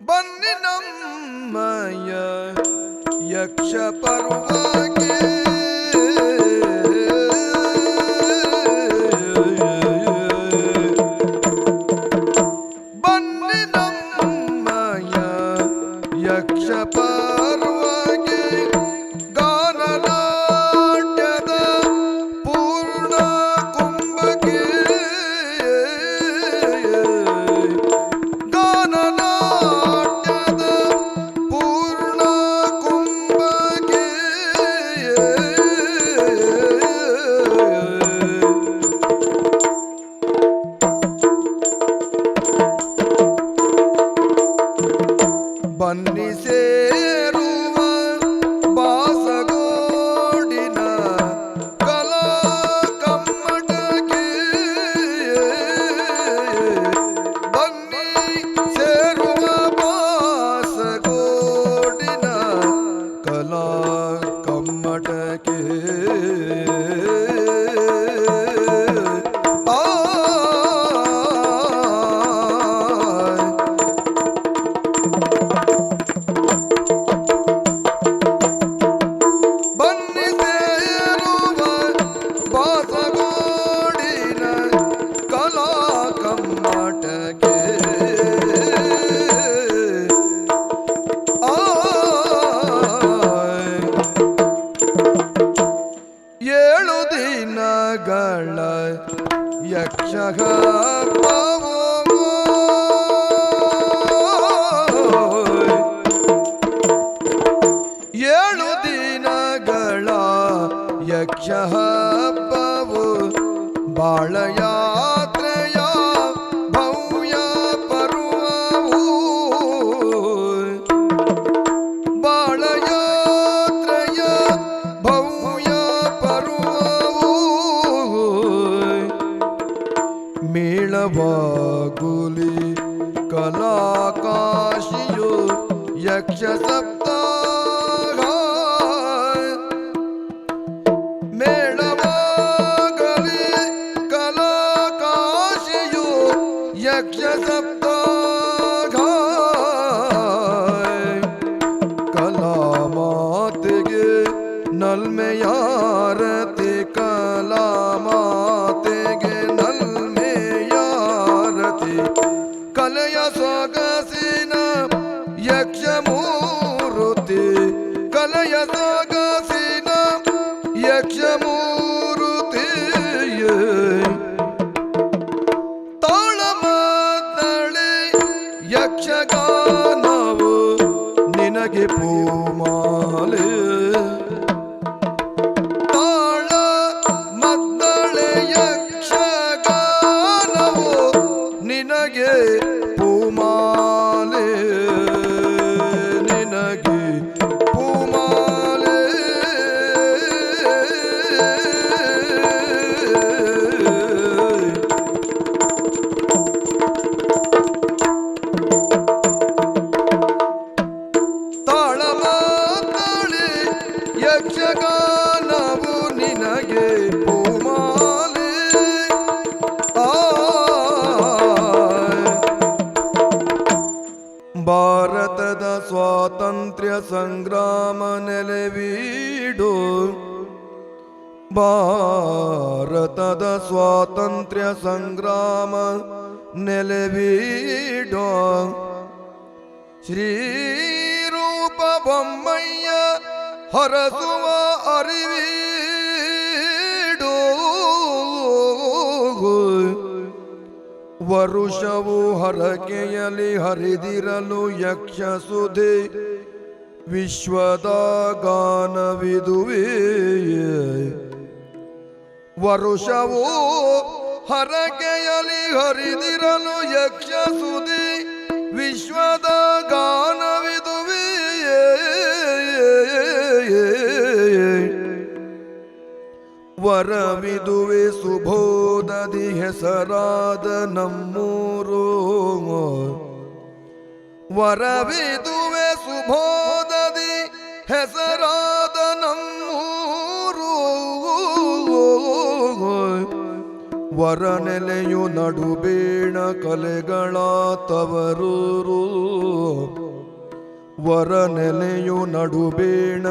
ಬನ್ನಿ ನಮ್ಮಯ ಯಕ್ಷ जहबव बालयात्रया भूया परुवहु बालयात्रया भूया परुवहु मेळवा गुली कलाकाशियो यक्षसप्त ನಲ್ಮೆಯಾರತಿ ಕಲಾಮಾತೆಗೆ ನಲ್ಮೆಯಾರತಿ ಕಲೆಯ ಸೊಗಸಿನ ಯಕ್ಷ ಮೂರುತಿ ಕಲೆಯ ಸೊಗಸಿನ ಯಕ್ಷ ಮೂರುತಿ ತಾಳಮದ್ದಳೆ ಯಕ್ಷಗಾನವು ಭಾರತದ ಸ್ವಾತಂತ್ರ್ಯ ಸಂಗ್ರಾಮ ನೆಲೆವೀಡು ಭಾರತದ ಸ್ವಾತಂತ್ರ್ಯ ಸಂಗ್ರಾಮ ಶ್ರೀ ಶ್ರೀರೂಪ ಬೊಮ್ಮಯ್ಯ ಹೊರಸುವ ಅರಿವೀಡು. ವರುಷವು ಹರಕೆಯಲ್ಲಿ ಹರಿದಿರಲು ಯಕ್ಷ ಸುಧಿ ವಿಶ್ವದ ಗಾನವಿದುವೆ ವರುಷವು ಹರಕೆಯಲ್ಲಿ ಹರಿದಿರಲು ಯಕ್ಷ ಸುದಿ ವಿಶ್ವದ ಗಾನವಿದುವೆ. ವರವಿದುವೆ ಸುಬೋಧದಿ ಹೆಸರಾದ ನಮ್ಮೂರು. ವರವಿದುವೆ ಸುಬೋಧದಿ ಹೆಸರಾದ ನಮ್ಮೂರು. ವರನೆಲೆಯು ನಡುಬೇಣ ಕಲೆಗಳ ತವರೂರು ವರನೆಲೆಯು ನಡುಬೇಣ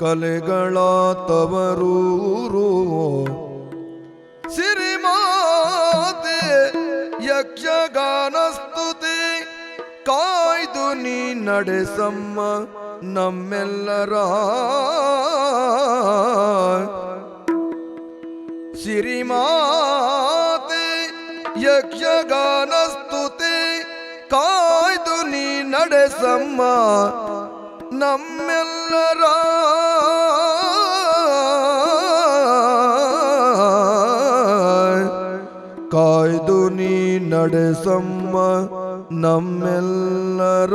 ಕಲೆಗಳ ತವರೂರು ಸಿರಿಮಾತೆ ಯಕ್ಷಗಾನ ಸ್ತುತಿ ಕಾಯ್ದು ನೀ ನಡೆಸಮ್ಮ ನಮ್ಮೆಲ್ಲರ. ಸಿರಿಮಾತೆ ಯಕ್ಷಗಾನ ಸ್ತುತಿ ಕಾಯ್ದು ನೀ ನಡೆಸಮ್ಮ. ನಮ್ಮೆಲ್ಲರ ಕಾಯ್ದು ನೀ ನಡೆಸಮ್ಮ. ನಮ್ಮೆಲ್ಲರ